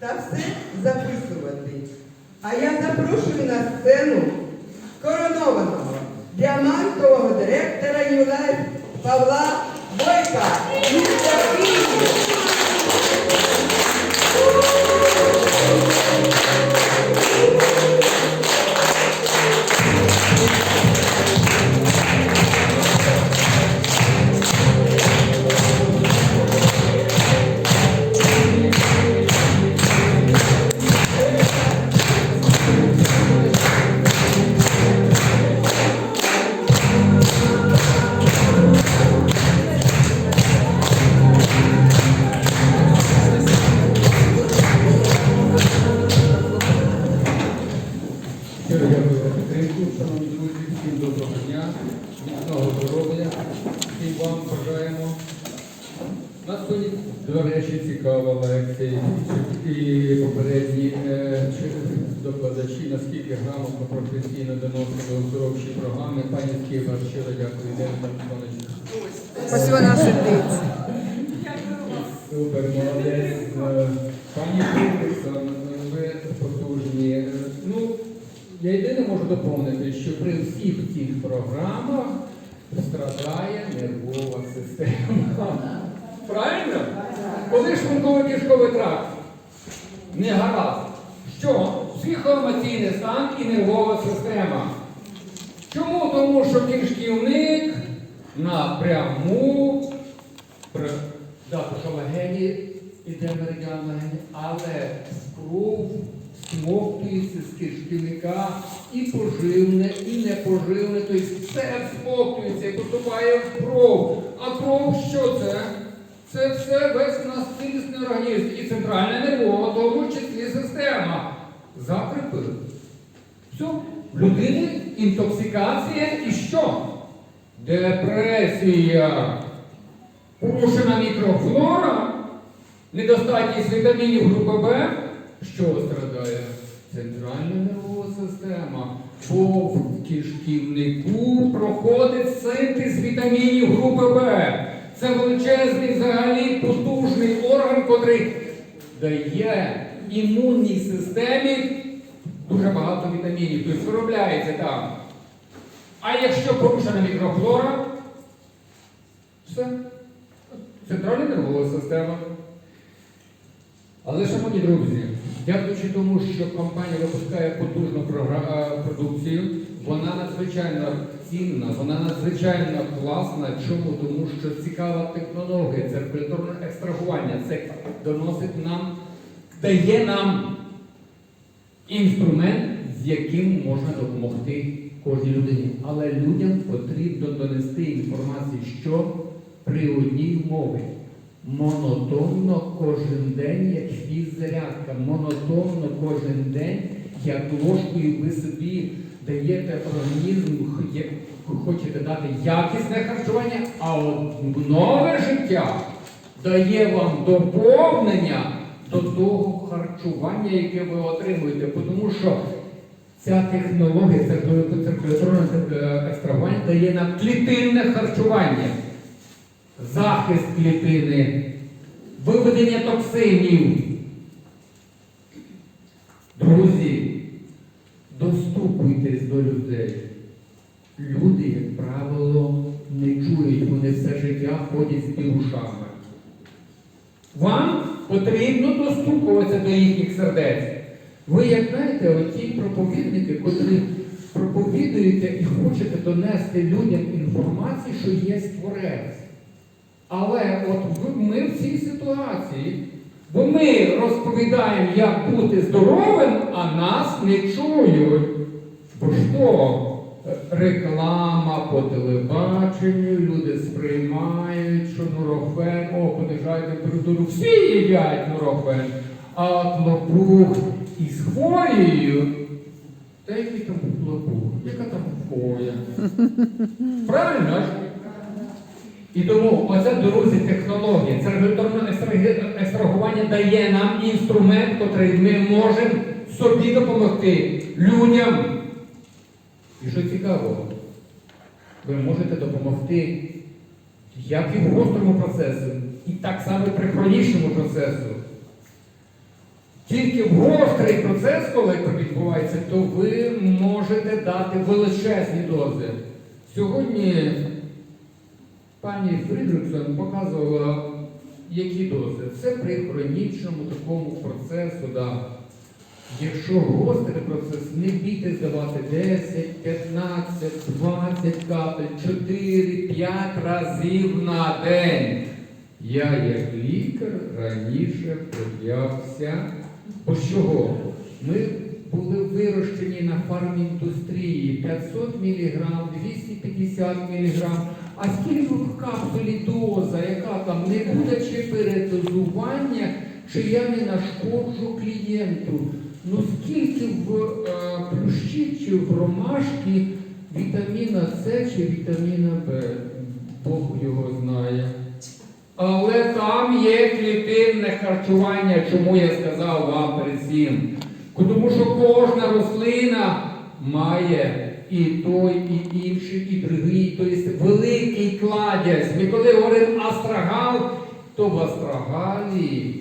та все записувати. А я запрошую на сцену коронованого діамантового директора ЮЛЕФ Павла Бойка. До речі, цікава лекція і попередні е, докладачі, наскільки грамотно професійно доносили оздоровчі програми. Пані Ківа, щиро дякую, Дякую. Спасибо на сердець. Супер, молодець. Е, Пані Кирилсон, ви потужні. Е, Ну, я єдине можу доповнити, що при всіх цих програмах страдає нервова система. Правильно? Коли тракт не гаразд. Що? Психоемоційний стан і нервова система. Чому? Тому що кишківник напряму да, що легені іде меридіан легені, але кров смоктується з кишківника і поживне, і непоживне, тобто все всмоктується і поступає в кров. А кров що це? Це все весь у нас цілісний організм і центральна нервова, тому числі система. Закріпили. Все, в людини інтоксикація і що? Депресія. Порушена мікрофлора, недостатність вітамінів групи Б. Що страдає? Центральна нервова система. Бо в кишківнику проходить синтез вітамінів групи Б. Це величезний взагалі потужний орган, котрий дає імунній системі дуже багато вітамінів, тобто виробляється там. А якщо порушена мікрофлора, все. Центральна нервова система. Але, шановні друзі, дякуючи тому, що компанія випускає потужну продукцію, вона надзвичайно цінна, вона надзвичайно класна. Чому? Тому що цікава технологія, циркуляторне екстрагування. Це доносить нам, дає нам інструмент, з яким можна допомогти кожній людині. Але людям потрібно донести інформацію, що при одній умові. Монотонно кожен день, як фіззарядка, монотонно кожен день, як ложкою ви собі даєте організму, хочете дати якісне харчування, а от нове життя дає вам доповнення до того харчування, яке ви отримуєте. Тому що ця технологія, циркуля- циркуляторне е, екстрагування дає нам клітинне харчування захист клітини, виведення токсинів. Друзі, достукуйтесь до людей. Люди, як правило, не чують, вони все життя ходять з білушами. Вам потрібно достукуватися до їхніх сердець. Ви, як знаєте, оті проповідники, котрі проповідуєте і хочете донести людям інформацію, що є творець. Але от ми в цій ситуації, бо ми розповідаємо, як бути здоровим, а нас не чують. Що? Реклама по телебаченню, люди сприймають, що нурофен, о, понижає температуру, всі їдять нурофен, а от лопух із хвоєю, та який там лопух, яка там хвоя? Правильно? І тому оця друзі технологія, це регуляторне екстрагування дає нам інструмент, котрий ми можемо собі допомогти людям. І що цікаво, ви можете допомогти як і в гострому процесу, і так само при хронічному процесу. Тільки в гострий процес, коли відбувається, то ви можете дати величезні дози. Сьогодні пані Фрідриксон показувала, які дози. Це при хронічному такому процесу. Да. Якщо гострий процес, не бійтесь давати 10, 15, 20 капель, 4, 5 разів на день. Я, як лікар, раніше боявся. Бо чого? Ми були вирощені на фарміндустрії 500 мг, 250 мг. А скільки в капсулі доза, яка там не буде чи передозування, чи я не нашкоджу клієнту? Ну скільки в е, плющі чи в ромашці вітаміна С чи вітаміна Б? Бог його знає. Але там є клітинне харчування, чому я сказав вам перед цим. Тому що кожна рослина має і той, і інший, і другий, тобто великий кладязь. Ми коли говоримо астрагал, то в астрагалі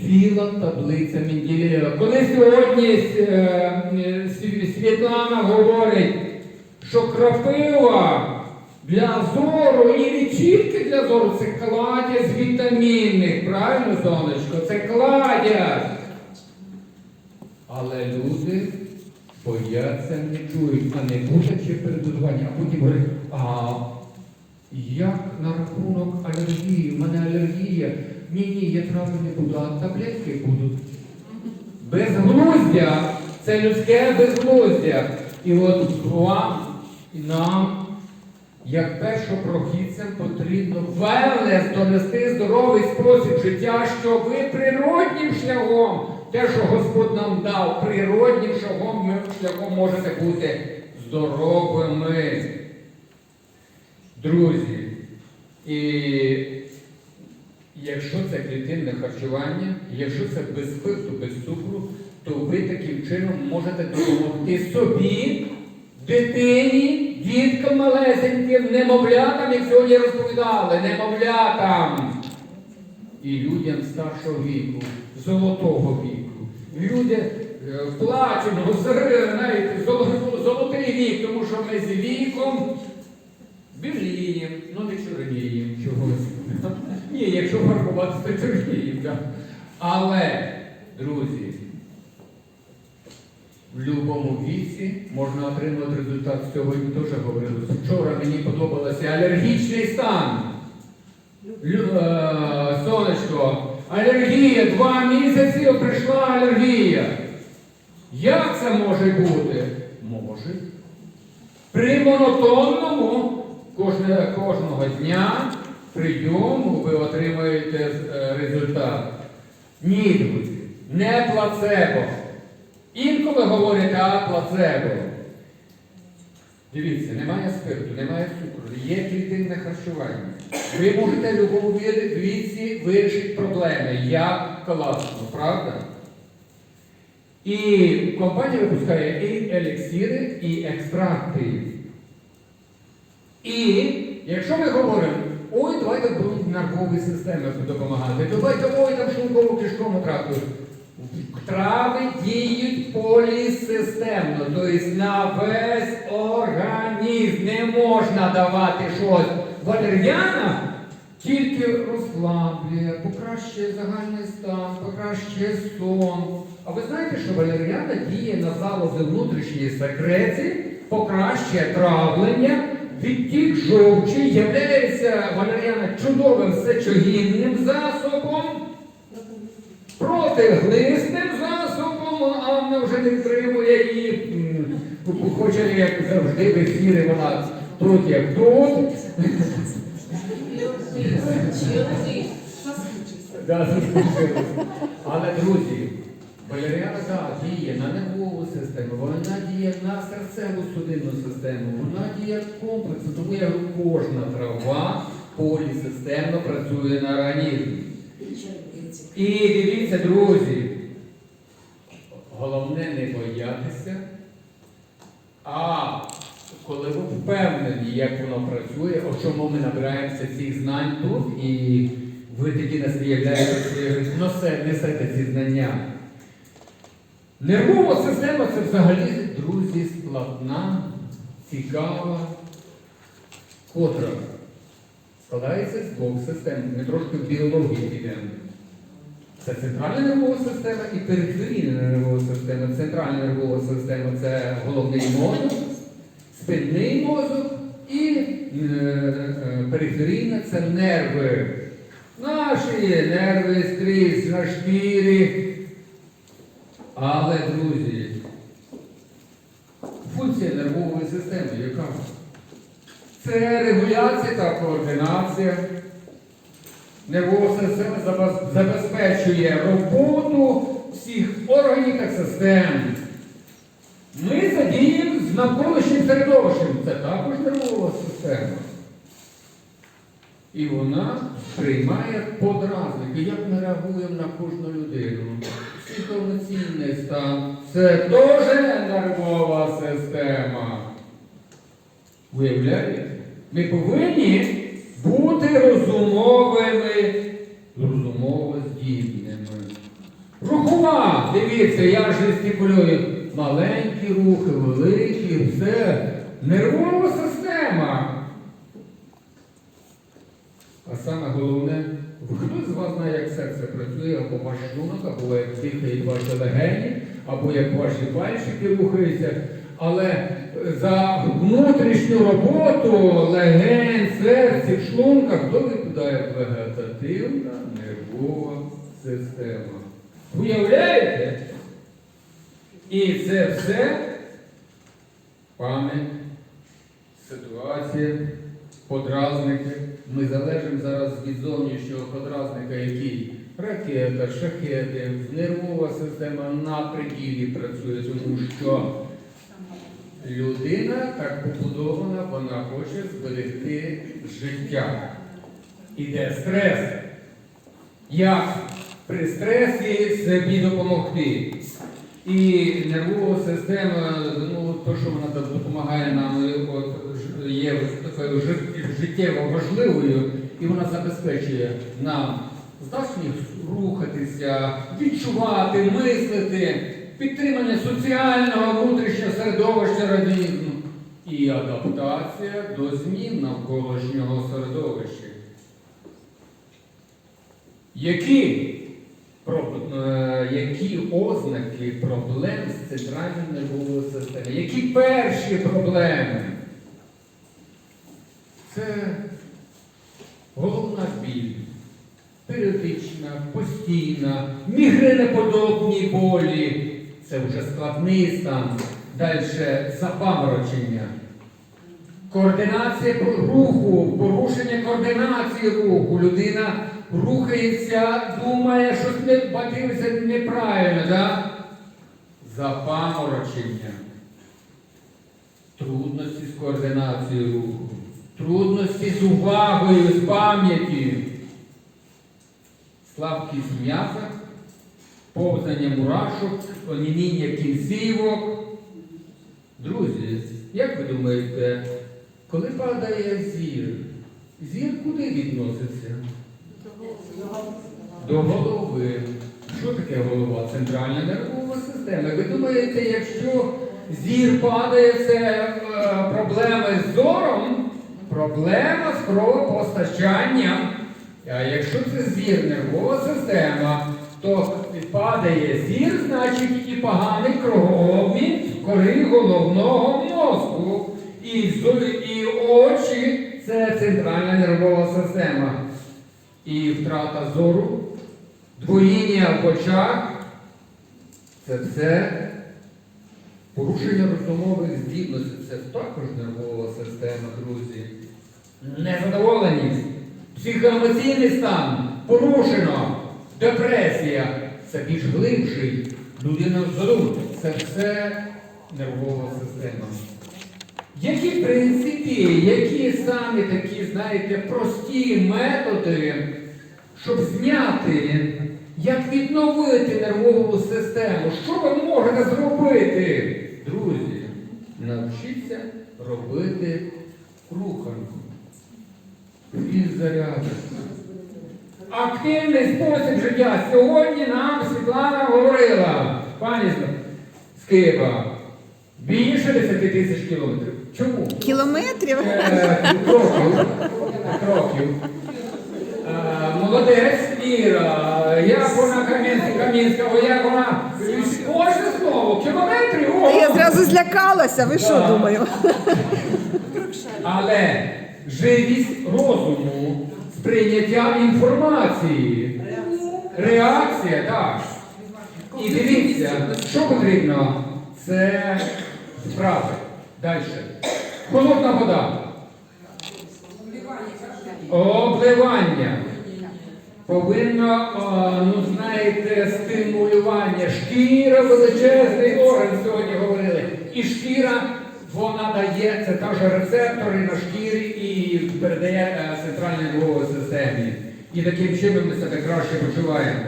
ціла таблиця Менделєєва. Коли сьогодні е, Сві- Світлана говорить, що крапива для зору і не для зору, це кладязь вітамінних, правильно, сонечко? Це кладязь. Але люди бояться, не чують, а не буде чи передозування, а потім говорять, а як на рахунок алергії? У мене алергія. Ні, ні, я трави не буду, а таблетки будуть. Безглуздя. Це людське безглуздя. І от вам і нам, як першопрохідцям, потрібно велес донести здоровий спосіб життя, що ви природнім шляхом, те, що Господь нам дав, природнім шляхом, ми шляхом можете бути здоровими. Друзі, і якщо це клітинне харчування, якщо це без спирту, без цукру, то ви таким чином можете допомогти собі, дитині, діткам малесеньким, немовлятам, як сьогодні розповідали, немовлятам і людям старшого віку, золотого віку. Люди е, платять, знаєте, золотий вік, тому що ми з віком біліємо, ну не чорніємо чогось. Ні, якщо фарбуватися, то чорніємо. Да. Але, друзі, в будь-якому віці можна отримати результат. Сьогодні теж говорилося. Вчора мені подобався алергічний стан. Лю- е, Сонечко, алергія, два місяці прийшла алергія. Як це може бути? Може. При монотонному кожне, кожного дня прийому ви отримаєте е, результат. Ні, не плацебо. Інколи говорять, а плацебо. Дивіться, немає спирту, немає цукру, є клітинне харчування. Ви можете в будь-якому віці вирішити проблеми. Як класно, правда? І компанія випускає і еліксири, і екстракти. І якщо ми говоримо, ой, давайте будуть нервові системи допомагати, давайте ой, там шлунково кишковому тракту. Трави діють полісистемно, тобто на весь організм не можна давати щось валер'яна, тільки розслаблює, покращує загальний стан, покращує сон. А ви знаєте, що валер'яна діє на залози внутрішньої секреції, покращує травлення, відтік жовчі, являється валер'яна чудовим сечогінним засобом протиглисним засобом, а вона вже не втримує її. м, Хоче, як завжди, в ефірі вона тут, як тут. Але, друзі, валеріана діє на нервову систему, вона діє на серцеву судинну систему, вона діє комплексно, тому я говорю, кожна трава полісистемно працює на організм. І дивіться, друзі, головне не боятися, а коли ви впевнені, як воно працює, о чому ми набираємося цих знань тут, і ви тоді нас виявляєте, несете ці знання. Нервова система це взагалі, друзі, складна, цікава, котра складається з двох систем. Ми трошки в біології підемо. Це центральна нервова система і периферійна нервова система. Центральна нервова система це головний мозок, спинний мозок і е, е, периферійна це нерви. Наші нерви скрізь на шкірі. Але, друзі, функція нервової системи яка? Це регуляція та координація. Нервова система забезпечує роботу всіх органів та систем. Ми задіємо з навколишнім середовищем. Це також нервова система. І вона приймає подразники. Як ми реагуємо на кожну людину? Психоемоційний стан. Це теж нервова система. Уявляєте? Ми повинні бути розумовими, розумово здібними. Рухова, дивіться, я жестикулюю. Маленькі рухи, великі, все. Нервова система. А саме головне, хто з вас знає, як серце працює, або ваш шлунок, або як дихають ваші легені, або як ваші пальчики рухаються. Але за внутрішню роботу легень, серця, шлунка, хто відповідає вегетативна нервова система. Уявляєте? І це все пам'ять, ситуація, подразники. Ми залежимо зараз від зовнішнього подразника, який ракета, шахеди, нервова система на приділі працює, тому що людина так побудована, вона хоче зберегти життя. Іде стрес. Як при стресі собі допомогти? І нервова система, ну то, що вона допомагає нам, от, є такою життєво важливою, і вона забезпечує нам здатність рухатися, відчувати, мислити, підтримання соціального внутрішнього середовища організму і адаптація до змін навколишнього середовища. Які, е, які ознаки проблем з центральною нервовою системою? Які перші проблеми? Це головна біль, періодична, постійна, мігренеподобні болі. Це вже складний стан. Далі запаморочення. Координація руху, порушення координації руху. Людина рухається, думає, щось не батилися неправильно, да? Запаморочення. Трудності з координацією руху, трудності з увагою, з пам'яті, слабкість м'яза, повзання мурашок, оніміння кінцівок. Друзі, як ви думаєте, коли падає зір, зір куди відноситься? До голови. Що таке голова? Центральна нервова система. Ви думаєте, якщо зір падає, це е, проблеми з зором, проблема з кровопостачанням. А якщо це зір, нервова система, то падає зір, значить і поганий кровообмін кори головного мозку. І, і очі це центральна нервова система. І втрата зору, двоїння в очах це все порушення розумових здібностей. Це також нервова система, друзі. Незадоволеність, психоемоційний стан, порушено, депресія це більш глибший. Людина взору. Це все нервова система. Які в принципі, які самі такі, знаєте, прості методи, щоб зняти, як відновити нервову систему? Що ви можете зробити? Друзі, навчіться робити руханку. Фіззарядку. Активний спосіб життя. Сьогодні нам Світлана говорила, пані, Світлана, Скиба. Більше 10 тисяч кілометрів. Чому? Кілометрів? Е, Кроків. Кроків. Молодець Іра. Як вона Кам'янська, Кам'янська, о, як вона. Кожне слово, кілометрів. о! Я зразу злякалася, ви що думаю? Але живість розуму, сприйняття інформації, реакція, так. І дивіться, що потрібно? Це справи. Далі. Холодна вода. Обливання. Повинно, ну знаєте, стимулювання. Шкіра величезний орган сьогодні говорили. І шкіра, вона дає, це теж рецептори на шкірі і передає е, центральній нервовій системі. І таким чином ми себе краще почуваємо.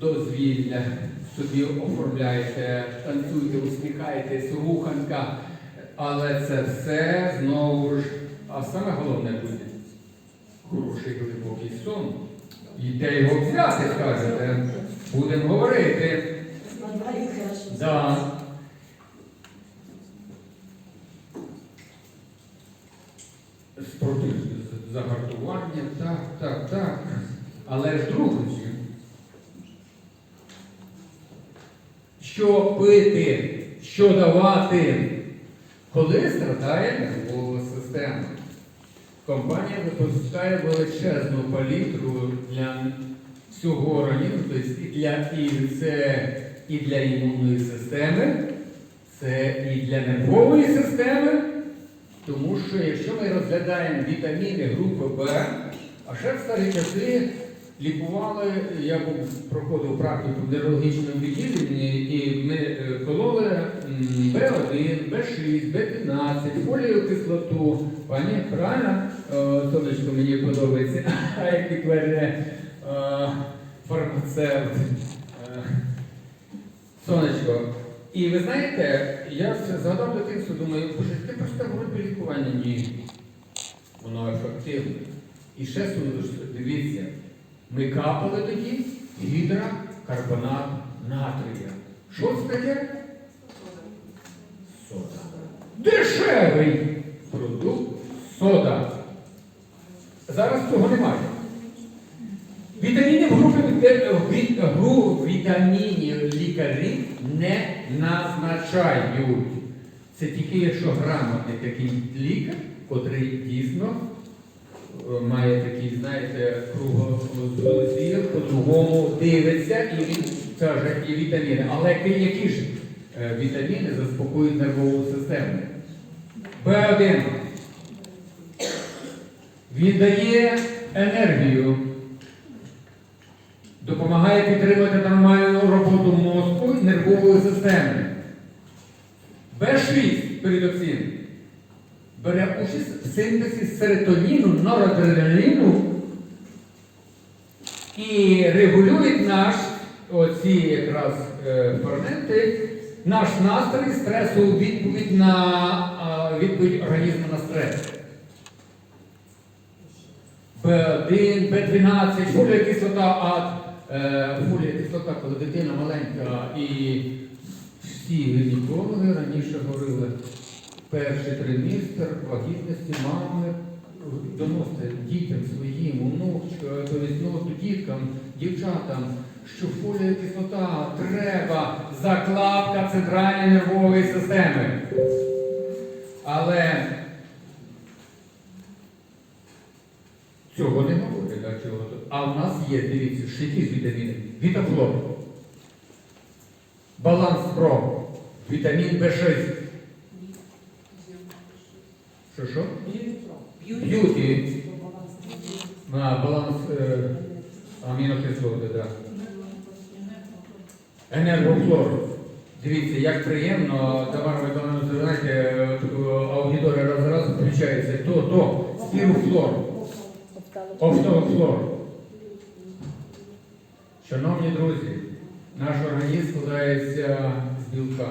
Дозвілля собі оформляєте, танцюйте, усміхаєтесь, руханка. Але це все знову ж, а саме головне буде хороший глибокий сон. І де його взяти, скажете? Будемо говорити. Да. Загартування, так, так, так. Але ж друзі, що пити, що давати, коли страдає нервова система. Компанія випускає величезну палітру для всього організму, тобто і для і це і для імунної системи, це і для нервової системи. Тому що якщо ми розглядаємо вітаміни групи Б, а ще в старі часи лікували, я був проходив практику в нейрологічному відділенні, і ми е, кололи Б1, Б6, Б12, фолієву кислоту. Пані, правильно? Сонечко мені подобається, а як підтверджує е, фармацевт. Е, Сонечко. І ви знаєте, я згадав дитинство, думаю, боже, ти просто говорить лікування. Ні. Воно ефективне. І ще судиш, дивіться, ми капали тоді гідрокарбонат натрія. Що це таке? Сода. Дешевий продукт сода. Зараз цього немає. Вітаміни в групі віта- гру вітамінів лікарі не назначають. Це тільки якщо грамотний такий лікар, котрий дійсно е, має такий, знаєте, кругозір, по-другому дивиться і він каже і вітаміни. Але які- ж е, вітаміни заспокоюють нервову систему? Б1. Він дає енергію допомагає підтримати нормальну роботу мозку і нервової системи. Б6 передовсім бере участь в синтезі серотоніну, норадреналіну і регулює наш, оці якраз е, ферменти, наш настрій стресову відповідь на відповідь організму на стрес. Б1, Б12, фолія кислота, а е, фолія кислота, коли дитина маленька і всі гінекологи раніше говорили, перший тримістр вагітності мами доносити дітям своїм, онучкам, тобто діткам, дівчатам, що фолія кислота треба закладка центральної нервової системи. Але Цього не говорить, а чого. А в нас є, дивіться, ще якісь вітаміни. Вітафлор. Баланс Про. Вітамін В6. Що що? Б'юті. А, баланс е, амінокислоти. Да. Енергофлор. Дивіться, як приємно, Миколаївна, ви знаєте, е, аудиторія раз раз включається. То, то, спіруфлор. Офталофлор. Шановні друзі, наш організм складається з білка.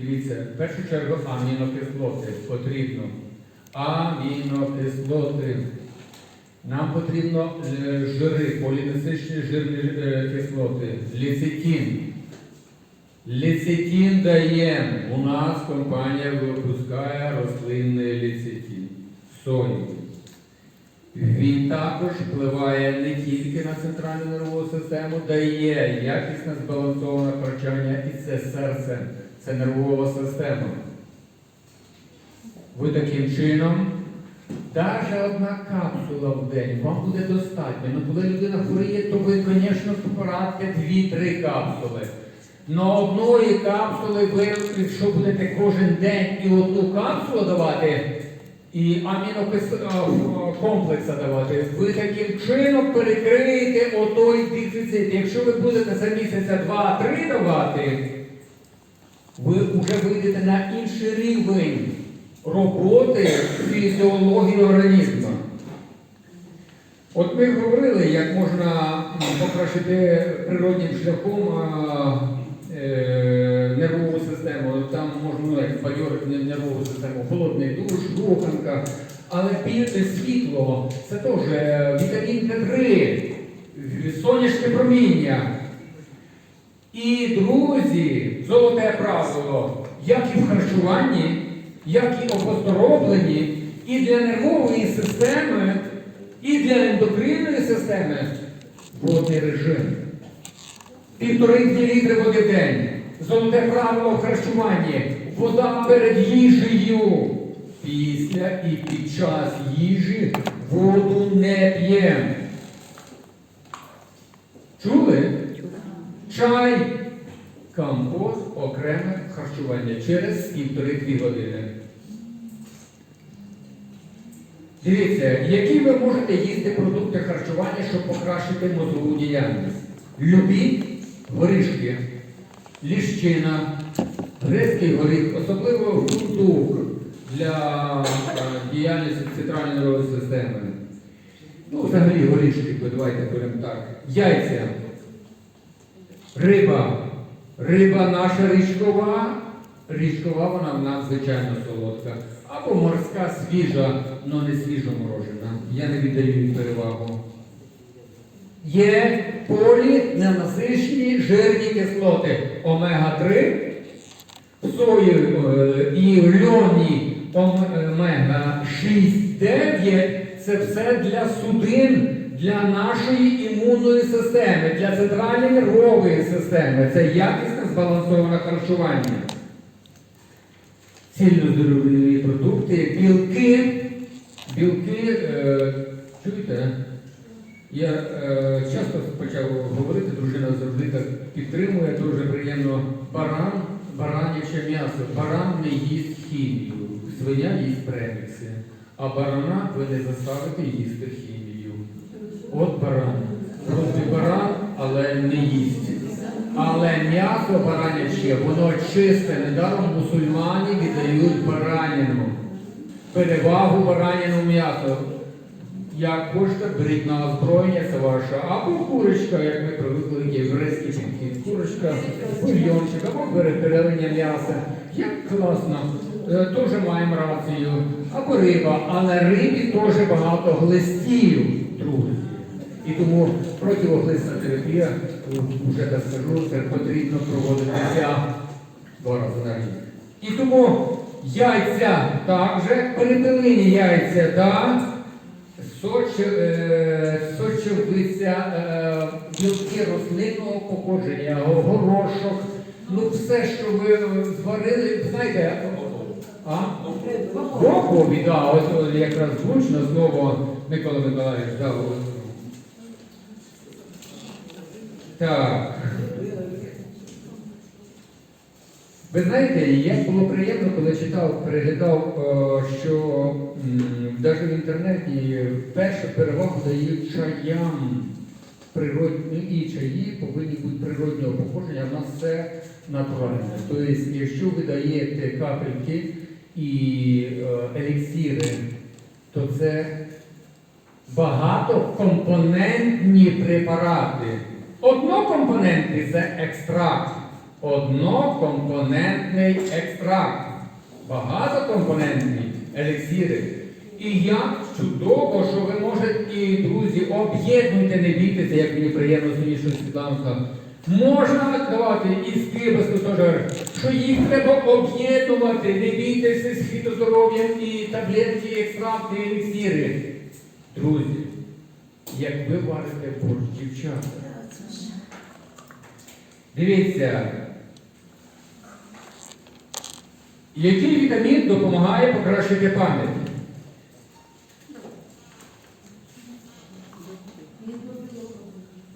Дивіться, в першу чергу амінокислоти потрібно. Амінокислоти. Нам потрібно е, жири, полінесичні жирні е, кислоти, ліцитін. Лецитин даєм. У нас компанія випускає рослинний лецитин. Соєвий. Він також впливає не тільки на центральну нервову систему, дає якісне збалансоване харчування і це серце, це нервова система. Ви таким чином, навіть одна капсула в день вам буде достатньо. Ну, коли людина хворіє, то ви, звісно, порадьте 2-3 капсули. Но одної капсули ви, якщо будете кожен день і одну капсулу давати, і амінокомплекса давати, ви таким чином перекриєте отой дефіцит. Якщо ви будете за місяця 2-3 давати, ви вже вийдете на інший рівень роботи фізіології організму. От ми говорили, як можна покращити природнім шляхом е, нервову систему. Там можна ну, як бадьорити нервову систему, холодний душ, руханка. Але пільне світло це теж е, вітамін Д3, сонячне проміння. І, друзі, золоте правило, як і в харчуванні, як і в і для нервової системи, і для ендокринної системи водний режим. Півтори-дві літри води в день. Золоте правило в харчуванні. Вода перед їжею. Після і під час їжі воду не п'ємо. Чули? Чай, компост, окреме харчування через півтори-дві години. Дивіться, які ви можете їсти продукти харчування, щоб покращити мозгову діяльність? Любі горішки, ліщина, грецький горіх, особливо фундук для е, діяльності центральної нервової системи. Ну, взагалі горішки, давайте будемо так. Яйця. Риба. Риба наша річкова. Річкова вона в нас звичайно солодка. Або морська свіжа, але не свіжо морожена. Я не віддаю їй перевагу. Є полі ненасичені жирні кислоти омега-3, сої е, і льоні омега-6, 9 це все для судин, для нашої імунної системи, для центральної нервової системи. Це якісне збалансоване харчування. Цільнозернові продукти, білки, білки, е, чуєте? Я е, часто почав говорити, дружина завжди так підтримує, дуже приємно. Баран, бараняче м'ясо. Баран не їсть хімію, свиня їсть премікси, а барана ви не заставите їсти хімію. От баран. Просто баран, але не їсть. Але м'ясо бараняче, воно чисте, недаром мусульмані віддають бараніну. Перевагу бараніну м'ясо. Як хочете, беріть на озброєння, це ваша. Або курочка, як ми привикли, єврейський підхід. Курочка, бульйончик, або бере перелиння м'яса. Як класно. Е, Теж маємо рацію. Або риба, а на рибі теж багато глистів, друзі. І тому противоглисна терапія, вже так скажу, це потрібно проводитися два рази на рік. І тому яйця також, перепелині яйця, так. Соч, е, сочевиця, е, білки рослинного походження, горошок, ну все, що ви зварили, знаєте, а? Бокові, да, ось ось якраз зручно знову Микола Миколаївич дав. Так. Ви знаєте, як було приємно, коли читав, переглядав, е, що навіть в інтернеті першу перевагу дають чаям. Природні і чаї повинні бути природнього походження, в нас все натуральне. Тобто, якщо ви даєте капельки і е, еліксири, то це багатокомпонентні препарати. Однокомпонентний це екстракт. Однокомпонентний екстракт. Багатокомпонентні еліксири. І як чудово, що ви можете, і друзі, об'єднуйте, не бійтеся, як мені приємно сьогодні, що Світланка Можна давати і скибасу теж, що їх треба об'єднувати, не бійтеся з фітоздоров'ям і таблетки, екстракти, еліксири. Друзі, як ви варите борщ, дівчата. Дивіться, який вітамін допомагає покращити пам'ять?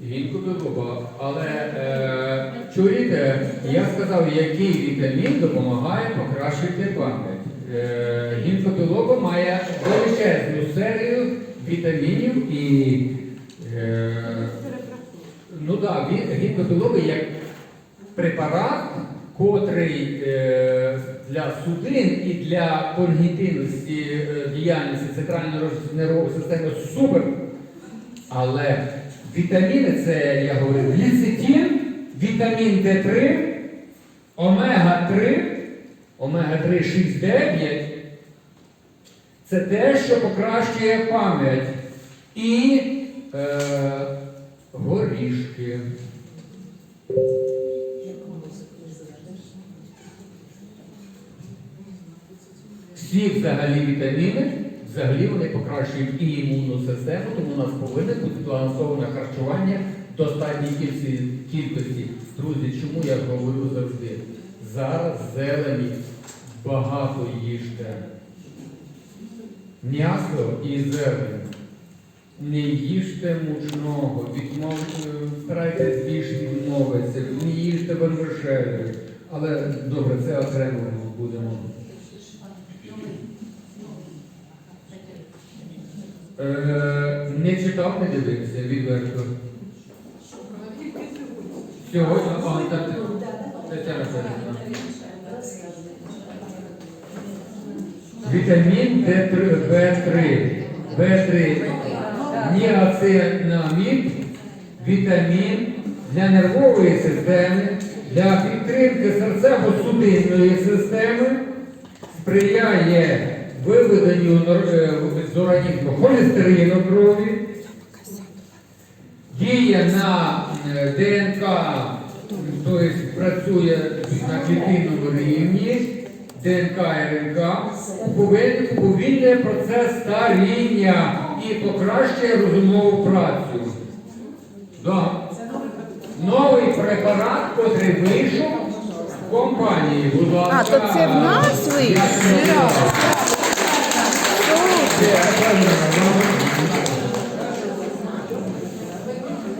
Гінку білоба. Але е, чуєте, я сказав, який вітамін допомагає покращити пам'ять. Е, гінко має величезну серію вітамінів і е, ну да, він- гінко білоба як препарат, котрий е, для судин і для конгітинності е, діяльності центральної нервової системи супер. Але вітаміни це, я говорив, ліцитін, вітамін Д3, омега-3, омега-3 6-9. Це те, що покращує пам'ять. І е, горішки. Всі взагалі вітаміни, взагалі вони покращують і імунну систему, тому у нас повинно бути збалансоване харчування в достатній кількості. Друзі, чому я говорю завжди? Зараз зелені багато їжте. М'ясо і зелень. Не їжте мучного, відмов... старайтесь більше відмовитися, не їжте вермишелі. Але добре, це окремо будемо. Не читав, не дивився, відверто. Сьогодні, так, Вітамін D3, B3, B3, ніацинамід, вітамін для нервової системи, для підтримки серцево-судинної системи, сприяє виведенню нор- е, з організму холестерину крові, діє на е, ДНК, тобто працює на клітинному рівні, ДНК РНК, уповільнює процес старіння і покращує розумову працю. Да. Новий препарат, котрий вийшов в компанії. Будь ласка. А, то це в нас вийшов?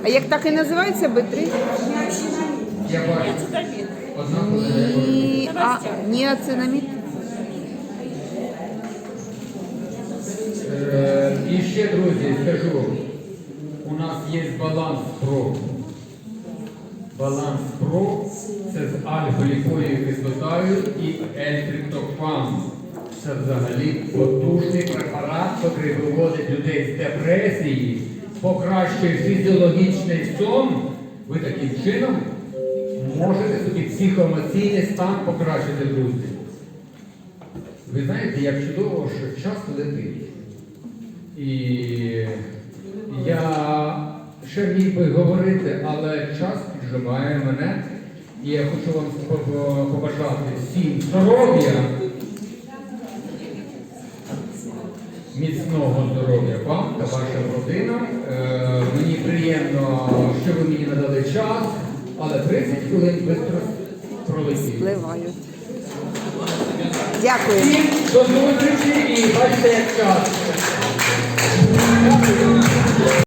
А як так і називається Б3? Я бачу. Одна хвилина. Ні, а, ніацинамід? Е, І ще, друзі, скажу, у нас є баланс ПРО. Баланс ПРО це з альфа-ліпоєю кислотою і ельтриптофан. Це взагалі потужний препарат, який виводить людей з депресії, покращує фізіологічний сон. Ви таким чином можете собі психоемоційний стан покращити, друзі. Ви знаєте, як чудово, що час летить. І я ще міг би говорити, але час піджимає мене. І я хочу вам побажати всім здоров'я, Міцного здоров'я вам та вашим родинам. Е, мені приємно, що ви мені надали час, але 30 хвилин швидко пролетіли. Дякую. І до зустрічі і бачите, як час.